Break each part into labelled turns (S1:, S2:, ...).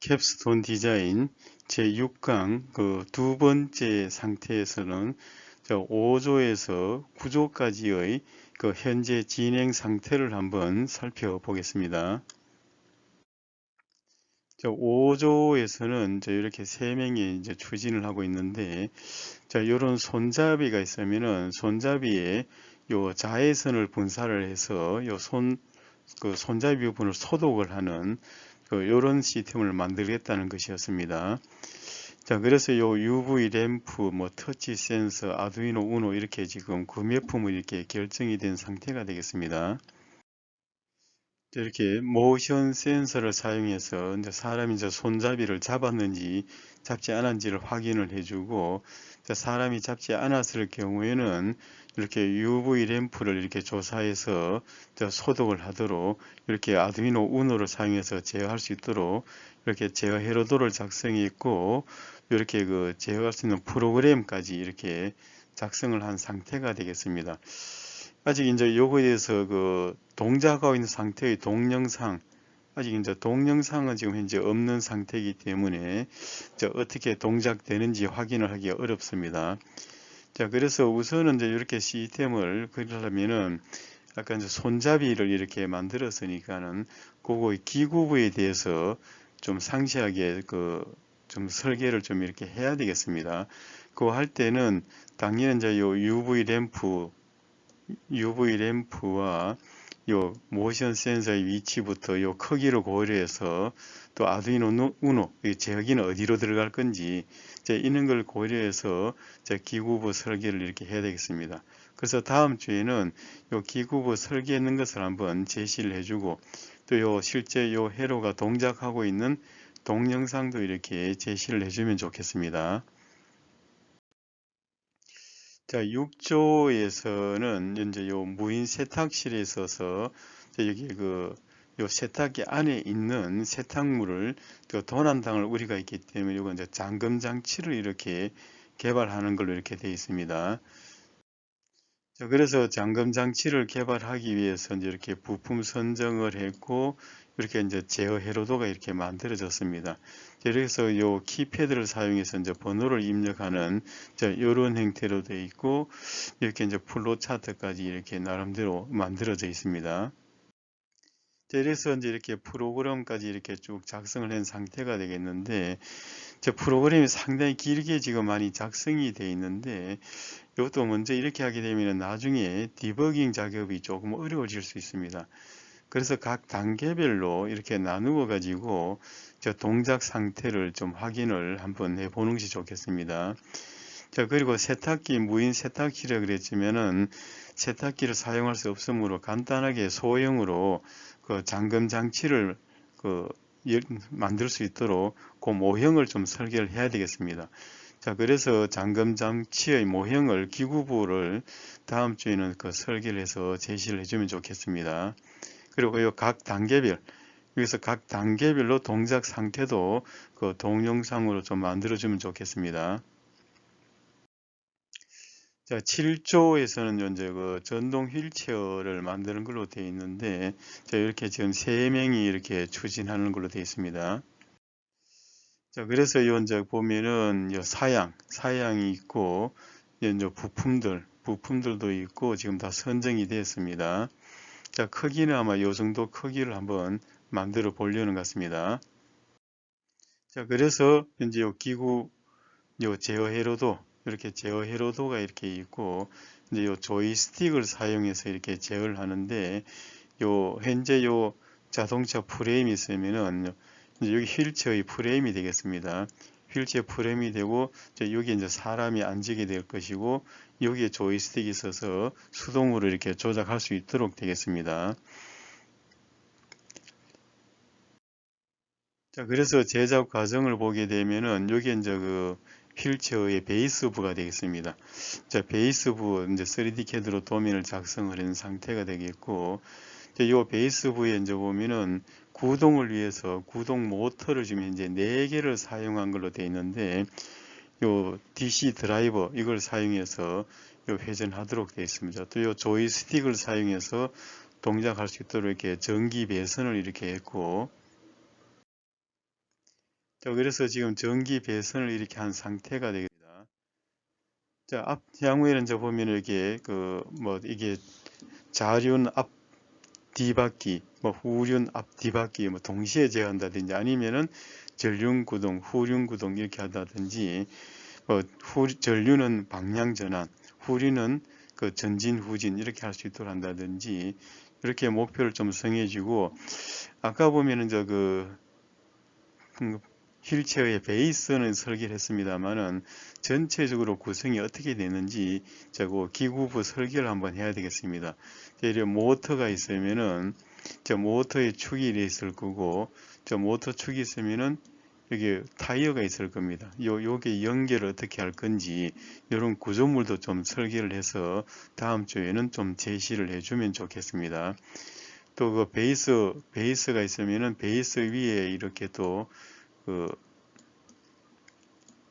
S1: 캡스톤 디자인 제6강 그 두 번째 상태에서는 5조에서 9조까지의 그 현재 진행 상태를 한번 살펴보겠습니다. 5조에서는 이렇게 세 명이 이제 추진을 하고 있는데 자 이런 손잡이가 있으면은 손잡이에 요 자외선을 분사를 해서 요손그 손잡이 부분을 소독을 하는 그 시스템을 만들겠다는 것이었습니다. 자, 그래서 요 UV 램프, 뭐 터치 센서, 아두이노 우노 이렇게 지금 구매품을 이렇게 결정이 된 상태가 되겠습니다. 이렇게 모션 센서를 사용해서 이제 사람이 이제 손잡이를 잡았는지 잡지 않았는지를 확인을 해주고 사람이 잡지 않았을 경우에는 이렇게 UV 램프를 이렇게 조사해서 소독을 하도록 이렇게 아두이노 우노를 사용해서 제어할 수 있도록 이렇게 제어 회로도를 작성했고 이렇게 그 제어할 수 있는 프로그램까지 이렇게 작성을 한 상태가 되겠습니다. 아직 이제 요거에 대해서 그 동작하고 있는 상태의 동영상 아직 이제 동영상은 지금 현재 없는 상태이기 때문에 어떻게 동작되는지 확인을 하기 어렵습니다. 자, 그래서 우선은 이제 이렇게 시스템을 그리려면은 아까 이제 손잡이를 이렇게 만들었으니까는 그거 기구부에 대해서 좀 상세하게 그 좀 설계를 좀 이렇게 해야 되겠습니다. 그거 할 때는 당연히 이제 요 UV 램프 UV 램프와 요 모션 센서의 위치부터 요 크기를 고려해서 또 아두이노 우노 제어기는 어디로 들어갈 건지 이런 걸 고려해서 기구부 설계를 이렇게 해야 되겠습니다. 그래서 다음 주에는 요 기구부 설계하는 것을 한번 제시를 해주고 또 요 실제 요 회로가 동작하고 있는 동영상도 이렇게 제시를 해주면 좋겠습니다. 자, 6조에서는 이제 요 무인 세탁실에 있어서 여기 그 요 세탁기 안에 있는 세탁물을 그 도난당을 우리가 있기 때문에 이건 이제 잠금 장치를 이렇게 개발하는 걸로 이렇게 되어 있습니다. 자, 그래서 잠금 장치를 개발하기 위해서 이제 이렇게 부품 선정을 했고 이렇게 이제 제어 회로도가 이렇게 만들어졌습니다. 그래서 요 키패드를 사용해서 이제 번호를 입력하는 이런 형태로 되어 있고 이렇게 이제 플로 차트까지 이렇게 나름대로 만들어져 있습니다. 그래서 이제 이렇게 프로그램까지 이렇게 쭉 작성을 한 상태가 되겠는데 저 프로그램이 상당히 길게 지금 많이 작성이 되어 있는데 이것도 먼저 이렇게 하게 되면 나중에 디버깅 작업이 조금 어려워질 수 있습니다. 그래서 각 단계별로 이렇게 나누어 가지고 저 동작 상태를 좀 확인을 한번 해보는 것이 좋겠습니다. 자 그리고 세탁기 무인 세탁기라 그랬지만은 세탁기를 사용할 수 없으므로 간단하게 소형으로 그 잠금 장치를 그 만들 수 있도록 그 모형을 좀 설계를 해야 되겠습니다. 자 그래서 잠금 장치의 모형을 기구부를 다음 주에는 그 설계를 해서 제시를 해주면 좋겠습니다. 그리고 각 단계별 여기서 각 단계별로 동작 상태도 그 동영상으로 좀 만들어주면 좋겠습니다. 자, 7조에서는 현재 그 전동 휠체어를 만드는 걸로 되어 있는데, 자, 이렇게 지금 3명이 이렇게 추진하는 걸로 되어 있습니다. 자, 그래서 이제 보면은 사양, 사양이 있고, 이제 부품들, 부품들도 있고, 지금 다 선정이 되었습니다. 자, 크기는 아마 이 정도 크기를 한번 만들어 보려는 것 같습니다. 자, 그래서 이제 요 기구, 요 제어 회로도, 이렇게 제어 회로도가 이렇게 있고, 이제 요 조이스틱을 사용해서 이렇게 제어를 하는데, 요, 현재 요 자동차 프레임이 있으면은, 여기 휠체어의 프레임이 되겠습니다. 휠체어 프레임이 되고 여기 이제 사람이 앉게 될 것이고 여기에 조이스틱이 있어서 수동으로 이렇게 조작할 수 있도록 되겠습니다. 자, 그래서 제작 과정을 보게 되면은 여기 이제 그 휠체어의 베이스 부가 되겠습니다. 자, 베이스 부 이제 3D 캐드로 도면을 작성을 한 상태가 되겠고, 이 베이스 부에 이제 보면은 구동을 위해서 구동 모터를 지금 현재 4개를 사용한 걸로 되어 있는데 요 DC 드라이버 이걸 사용해서 요 회전하도록 되어 있습니다. 또 요 조이스틱을 사용해서 동작할 수 있도록 이렇게 전기 배선을 이렇게 했고 자, 그래서 지금 전기 배선을 이렇게 한 상태가 되겠습니다. 자, 앞 향후에는 저 보면 이게 그 뭐 이게 자륜 앞 뒤바퀴, 뭐 후륜 앞 뒤바퀴 뭐 동시에 제어한다든지 아니면은 전륜 구동, 후륜 구동 이렇게 한다든지 뭐 후, 전륜은 방향 전환, 후륜은 그 전진 후진 이렇게 할 수 있도록 한다든지 이렇게 목표를 좀 정해주고 아까 보면은 저 그 휠체어의 베이스는 설계를 했습니다만은 전체적으로 구성이 어떻게 되는지 저거 기구부 설계를 한번 해야 되겠습니다. 예를 모터가 있으면은 저 모터의 축이 있을 거고 저 모터 축이 있으면은 여기 타이어가 있을 겁니다. 요, 요게 연결을 어떻게 할 건지 이런 구조물도 좀 설계를 해서 다음 주에는 좀 제시를 해주면 좋겠습니다. 또 그 베이스 베이스가 있으면은 베이스 위에 이렇게 또 그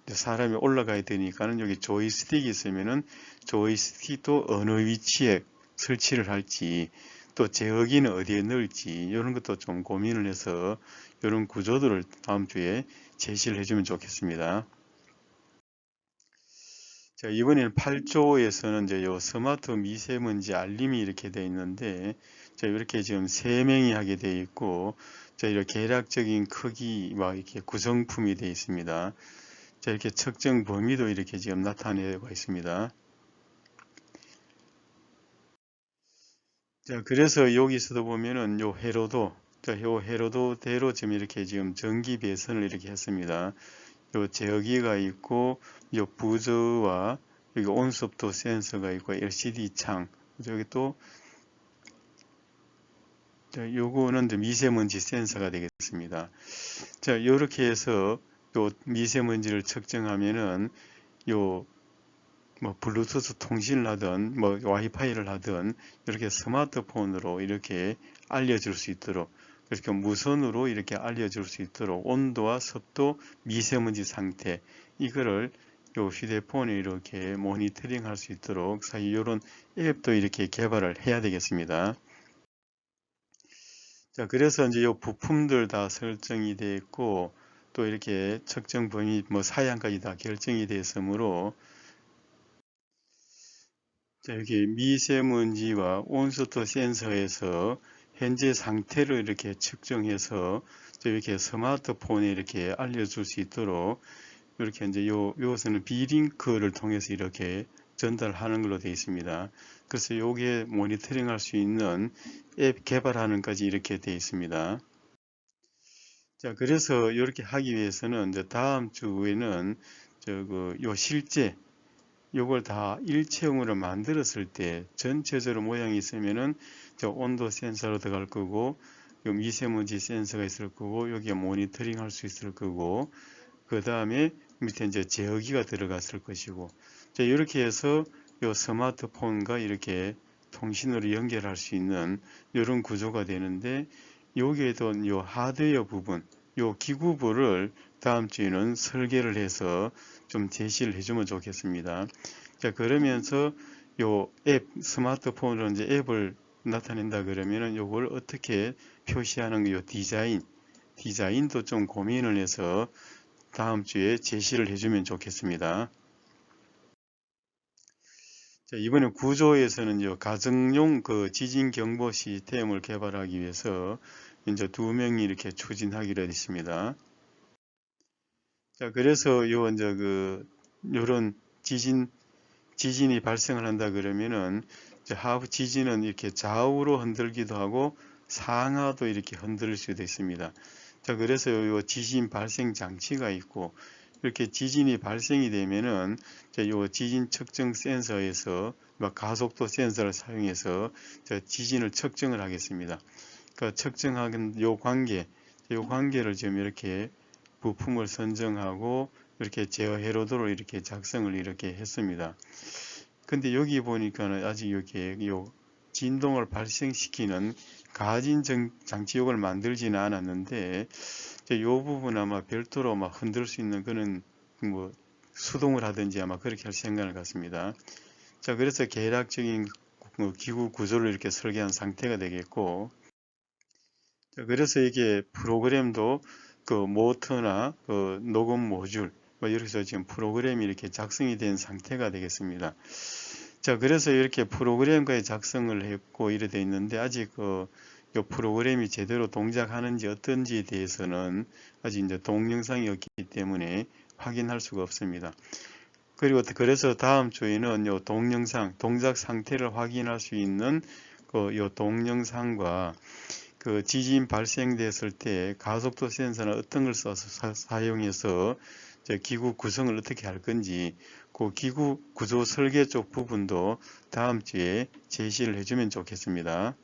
S1: 사람이 올라가야 되니까는 여기 조이스틱이 있으면은 조이스틱도 어느 위치에 설치를 할지 또 제어기는 어디에 넣을지 이런 것도 좀 고민을 해서 이런 구조들을 다음 주에 제시를 해주면 좋겠습니다. 자, 이번에는 8조에서는 이제 요 스마트 미세먼지 알림이 이렇게 되어 있는데 자, 이렇게 지금 세 명이 하게 되어 있고 자, 이렇게 계략적인 크기와 이렇게 구성품이 되어 있습니다. 자, 이렇게 측정 범위도 이렇게 지금 나타내고 있습니다. 자, 그래서 여기서도 보면은 요 회로도, 자, 요 회로도대로 지금 이렇게 지금 전기 배선을 이렇게 했습니다. 요 제어기가 있고, 요 부저와 여기 온습도 센서가 있고, LCD 창, 저기 또, 자, 요거는 미세먼지 센서가 되겠습니다. 자, 요렇게 해서 요 미세먼지를 측정하면은 요 뭐 블루투스 통신을 하든 뭐 와이파이를 하든 이렇게 스마트폰으로 이렇게 알려줄 수 있도록 그렇게 무선으로 이렇게 알려줄 수 있도록 온도와 습도 미세먼지 상태 이거를 요 휴대폰에 이렇게 모니터링 할 수 있도록 사실 이런 앱도 이렇게 개발을 해야 되겠습니다. 자 그래서 이제 요 부품들 다 설정이 되어 있고 또 이렇게 측정 범위 뭐 사양까지 다 결정이 되었으므로 자, 여기 미세먼지와 온수도 센서에서 현재 상태를 이렇게 측정해서 이렇게 스마트폰에 이렇게 알려줄 수 있도록 이렇게 이제 요, 요것은 비링크를 통해서 이렇게 전달하는 걸로 되어 있습니다. 그래서 요게 모니터링 할 수 있는 앱 개발하는까지 이렇게 되어 있습니다. 자, 그래서 이렇게 하기 위해서는 이제 다음 주에는 저거 요 실제 요걸 다 일체형으로 만들었을 때 전체적으로 모양이 있으면은 저 온도 센서로 들어갈 거고 요 미세먼지 센서가 있을 거고 여기에 모니터링 할 수 있을 거고 그 다음에 밑에 이제 제어기가 들어갔을 것이고. 자 이렇게 해서 요 스마트폰과 이렇게 통신으로 연결할 수 있는 이런 구조가 되는데 여기에도 요 하드웨어 부분, 요 기구부를 다음 주에는 설계를 해서 좀 제시를 해주면 좋겠습니다. 자, 그러면서 요 앱, 스마트폰으로 이제 앱을 나타낸다 그러면은 요걸 어떻게 표시하는 요 디자인, 디자인도 좀 고민을 해서 다음 주에 제시를 해주면 좋겠습니다. 자, 이번에 구조에서는 요 가정용 그 지진 경보 시스템을 개발하기 위해서 이제 두 명이 이렇게 추진하기로 했습니다. 자, 그래서 요 이제 그 요런 지진 지진이 발생을 한다 그러면은 하부 지진은 이렇게 좌우로 흔들기도 하고 상하도 이렇게 흔들 수도 있습니다. 자, 그래서 요 지진 발생 장치가 있고 이렇게 지진이 발생이 되면은 요 지진 측정 센서에서 가속도 센서를 사용해서 지진을 측정을 하겠습니다. 그 측정하는 요 관계, 요 관계를 지금 이렇게 부품을 선정하고 이렇게 제어 회로도로 이렇게 작성을 이렇게 했습니다. 근데 여기 보니까는 아직 이렇게 요 진동을 발생시키는 가진 장치욕을 만들지는 않았는데 이 부분 아마 별도로 막 흔들 수 있는 그런 뭐 수동을 하든지 아마 그렇게 할 생각을 갖습니다. 자 그래서 계략적인 뭐 기구 구조를 이렇게 설계한 상태가 되겠고 자 그래서 이게 프로그램도 그 모터나 그 녹음 모듈 뭐 이렇게 해서 지금 프로그램이 이렇게 작성이 된 상태가 되겠습니다. 자, 그래서 이렇게 프로그램까지 작성을 했고 이래 돼 있는데 아직 그, 요 프로그램이 제대로 동작하는지 어떤지에 대해서는 아직 이제 동영상이 없기 때문에 확인할 수가 없습니다. 그리고 그래서 다음 주에는 요 동영상, 동작 상태를 확인할 수 있는 그 요 동영상과 그 지진 발생됐을 때 가속도 센서는 어떤 걸 써서 사, 사용해서 저 기구 구성을 어떻게 할 건지 그 기구 구조 설계 쪽 부분도 다음 주에 제시를 해주면 좋겠습니다.